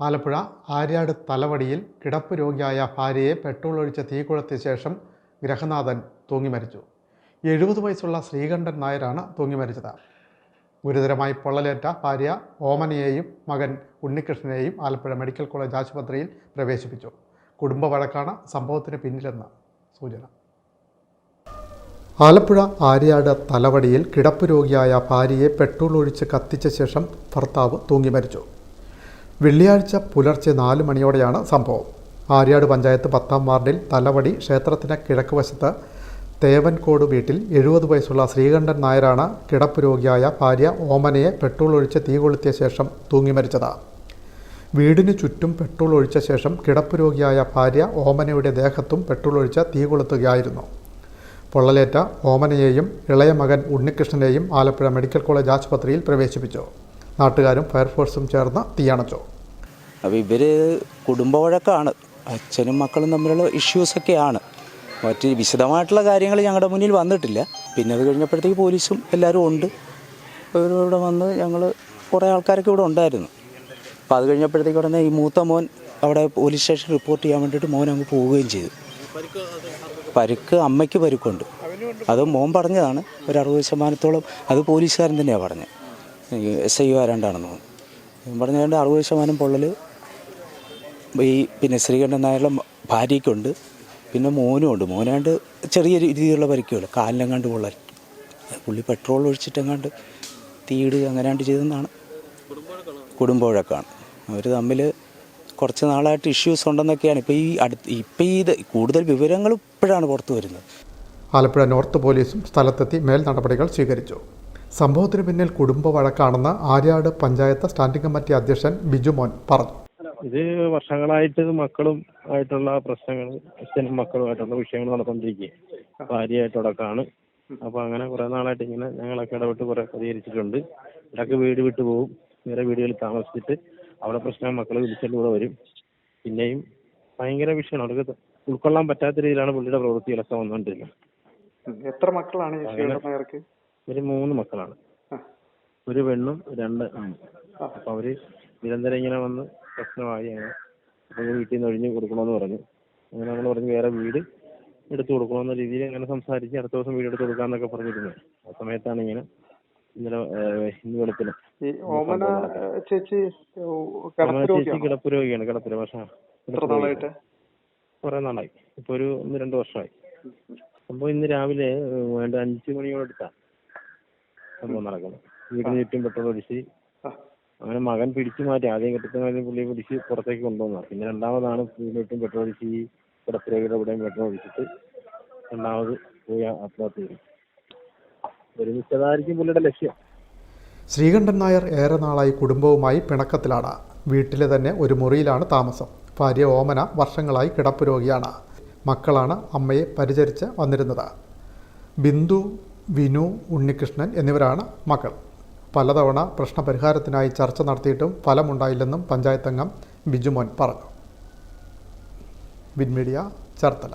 ആലപ്പുഴ ആര്യാട് തലവടിയിൽ കിടപ്പ് രോഗിയായ ഭാര്യയെ പെട്രോൾ ഒഴിച്ച് തീ കൊളുത്തിയ ശേഷം ഗ്രഹനാഥൻ തൂങ്ങി മരിച്ചു എഴുപത് വയസ്സുള്ള ശ്രീകണ്ഠൻ നായരാണ് തൂങ്ങി മരിച്ചത് ഗുരുതരമായി പൊള്ളലേറ്റ ഭാര്യ ഓമനയെയും മകൻ ഉണ്ണികൃഷ്ണനെയും ആലപ്പുഴ മെഡിക്കൽ കോളേജ് ആശുപത്രിയിൽ പ്രവേശിപ്പിച്ചു. കുടുംബ വഴക്കാണ് സംഭവത്തിന് പിന്നിലെന്ന് സൂചന. ആലപ്പുഴ ആര്യാട് തലവടിയിൽ കിടപ്പ് രോഗിയായ ഭാര്യയെ പെട്രോൾ ഒഴിച്ച് കത്തിച്ച ശേഷം ഭർത്താവ് തൂങ്ങി മരിച്ചു വെള്ളിയാഴ്ച പുലർച്ചെ നാല് മണിയോടെയാണ് സംഭവം. ആര്യാട് പഞ്ചായത്ത് പത്താം വാർഡിൽ തലവടി ക്ഷേത്രത്തിന് കിഴക്ക് വശത്ത് തേവൻകോട് വീട്ടിൽ എഴുപത് വയസ്സുള്ള ശ്രീകണ്ഠൻ നായരാണ് കിടപ്പ് രോഗിയായ ഭാര്യ ഓമനയെ പെട്രോൾ ഒഴിച്ച് തീ കൊളുത്തിയ ശേഷം തൂങ്ങി മരിച്ചത്. വീടിന് ചുറ്റും പെട്രോൾ ഒഴിച്ച ശേഷം കിടപ്പ് രോഗിയായ ഭാര്യ ഓമനയുടെ ദേഹത്തും പെട്രോൾ ഒഴിച്ച് തീ കൊളുത്തുകയായിരുന്നു. പൊള്ളലേറ്റ ഓമനയെയും ഇളയ മകൻ ഉണ്ണികൃഷ്ണനെയും ആലപ്പുഴ മെഡിക്കൽ കോളേജ് ആശുപത്രിയിൽ പ്രവേശിപ്പിച്ചു. നാട്ടുകാരും ഫയർഫോഴ്സും ചേർന്ന് തീയണച്ചു. അപ്പോൾ ഇവർ കുടുംബ വഴക്കാണ്. അച്ഛനും മക്കളും തമ്മിലുള്ള ഇഷ്യൂസൊക്കെയാണ് മറ്റ് വിശദമായിട്ടുള്ള കാര്യങ്ങൾ ഞങ്ങളുടെ മുന്നിൽ വന്നിട്ടില്ല. പിന്നെ അത് കഴിഞ്ഞപ്പോഴത്തേക്ക് പോലീസും എല്ലാവരും ഉണ്ട്. ഇവരിവിടെ വന്ന് ഞങ്ങൾ കുറേ ആൾക്കാരൊക്കെ ഇവിടെ ഉണ്ടായിരുന്നു. അപ്പോൾ അത് കഴിഞ്ഞപ്പോഴത്തേക്ക് ഉടനെ ഈ മൂത്ത മോൻ അവിടെ പോലീസ് സ്റ്റേഷൻ റിപ്പോർട്ട് ചെയ്യാൻ വേണ്ടിയിട്ട് മോൻ അങ്ങ് പോവുകയും ചെയ്തു. പരുക്ക് അമ്മയ്ക്ക് പരുക്കുണ്ട്. അത് മോൻ പറഞ്ഞതാണ്. ഒരു അറുപത് ശതമാനത്തോളം അത് പോലീസുകാരൻ തന്നെയാണ് പറഞ്ഞത്. എസ് ഐ ആരാണ്ടാണെന്ന് തോന്നുന്നു. പറഞ്ഞതുകൊണ്ട് അറുപത് ശതമാനം പൊള്ളൽ ഈ പിന്നെ ശ്രീകണ്ഠൻ നായരുടെ ഭാര്യയ്ക്കുണ്ട്. പിന്നെ മോനും ഉണ്ട്. മോനാണ്ട് ചെറിയ രീതിയിലുള്ള പരിക്കുകൾ കാലിനെങ്ങാണ്ട് പൊള്ളൽ. പുള്ളി പെട്രോൾ ഒഴിച്ചിട്ടെങ്ങാണ്ട് തീയിടുക അങ്ങനെയാണ്ട് ചെയ്തെന്നാണ്. കുടുംബമൊഴക്കാണ് അവർ തമ്മിൽ കുറച്ച് നാളായിട്ട് ഇഷ്യൂസ് ഉണ്ടെന്നൊക്കെയാണ് ഇപ്പോൾ ഈ അടുത്ത് ഇപ്പോൾ ഈ കൂടുതൽ വിവരങ്ങൾ ഇപ്പോഴാണ് പുറത്തു വരുന്നത്. ആലപ്പുഴ നോർത്ത് പോലീസും സ്ഥലത്തെത്തി മേൽ നടപടികൾ സ്വീകരിച്ചു. സംഭവത്തിന് പിന്നിൽ കുടുംബ വഴക്കാണെന്ന് ആര്യാട് പഞ്ചായത്ത് സ്റ്റാൻഡിംഗ് കമ്മിറ്റി അധ്യക്ഷൻ ബിജുമോൻ പറഞ്ഞു. ഇത് വർഷങ്ങളായിട്ട് മക്കളും ആയിട്ടുള്ള പ്രശ്നങ്ങൾ അച്ഛനും മക്കളുമായിട്ടുള്ള വിഷയങ്ങൾ നടന്നുകൊണ്ടിരിക്കുക ഭാര്യയായിട്ടടക്കമാണ് അപ്പോൾ അങ്ങനെ കുറേ നാളായിട്ട് ഇങ്ങനെ ഞങ്ങളൊക്കെ ഇടപെട്ട് കുറേ പരിഹരിച്ചിട്ടുണ്ട് ഇടയ്ക്ക് വീട് വിട്ടു പോകും വേറെ വീടുകളിൽ താമസിച്ചിട്ട് അവിടെ പ്രശ്നം മക്കൾ വിളിച്ചിട്ട് ഇവിടെ വരും. പിന്നെയും ഭയങ്കര വിഷയമാണ്. അവർക്ക് ഉൾക്കൊള്ളാൻ പറ്റാത്ത രീതിയിലാണ് പുള്ളിയുടെ പ്രവൃത്തികളൊക്കെ വന്നുകൊണ്ടിരിക്കുന്നത്. എത്ര മക്കളാണ് ഒരു മൂന്ന് മക്കളാണ്. ഒരു പെണ്ണും രണ്ട് ആണും. അപ്പോൾ അവർ നിരന്തരം ഇങ്ങനെ വന്ന് പ്രശ്നമായി അങ്ങനെ വീട്ടിൽ നിന്ന് ഒഴിഞ്ഞ് കൊടുക്കണമെന്ന് പറഞ്ഞു. അങ്ങനെ നമ്മൾ പറഞ്ഞു വേറെ വീട് എടുത്തു കൊടുക്കണമെന്ന രീതിയിൽ അങ്ങനെ സംസാരിച്ച് അടുത്ത ദിവസം വീട് എടുത്ത് കൊടുക്കാന്നൊക്കെ പറഞ്ഞിരുന്നു. ആ സമയത്താണ് ഇങ്ങനെ ഇന്നലെ ഇന്ന് വെളുപ്പിന് ഓമന ചേച്ചി കിടപ്പ് രോഗിയാണ്? കിടപ്പ് പക്ഷേ കുറേ നാളായി. ഇപ്പൊ ഒരു ഒന്ന് രണ്ട് വർഷമായി. സംഭവം ഇന്ന് രാവിലെ വേണ്ട അഞ്ച് മണിയോട് അടുത്താണ് സംഭവം നടക്കുന്നത് വീടിന് ചുറ്റും പെട്രോൾ ഒഴിച്ച് അങ്ങനെ മകൻ പിടിച്ചു മാറ്റി. ആദ്യം കെട്ടിച്ചമാതിരി പുള്ളിയെ പിടിച്ച് പുറത്തേക്ക് കൊണ്ടുവന്നത്. പിന്നെ രണ്ടാമതാണ് വീടിന് ചുറ്റും പെട്രോൾ ഒഴിച്ച് ഈ കിടപ്പുരയുടെ ഇവിടെയും പെട്രോൾ ഒഴിച്ചിട്ട് രണ്ടാമത് പോയി ആത്മഹത്യ ചെയ്തു ഒരുമിച്ചതായിരിക്കും പുള്ളിയുടെ ലക്ഷ്യം. ശ്രീകണ്ഠൻ നായർ ഏറെ നാളായി കുടുംബവുമായി പിണക്കത്തിലാണ്. വീട്ടിലെ തന്നെ ഒരു മുറിയിലാണ് താമസം. ഭാര്യ ഓമന വർഷങ്ങളായി കിടപ്പ് രോഗിയാണ് മക്കളാണ് അമ്മയെ പരിചരിച്ച് വന്നിരുന്നത്. ബിന്ദു വിനു ഉണ്ണികൃഷ്ണൻ എന്നിവരാണ് മക്കൾ. പലതവണ പ്രശ്നപരിഹാരത്തിനായി ചർച്ച നടത്തിയിട്ടും ഫലമുണ്ടായില്ലെന്നും പഞ്ചായത്തംഗം ബിജുമോൻ പറഞ്ഞു. വിൻമീഡിയ ചേർത്തല.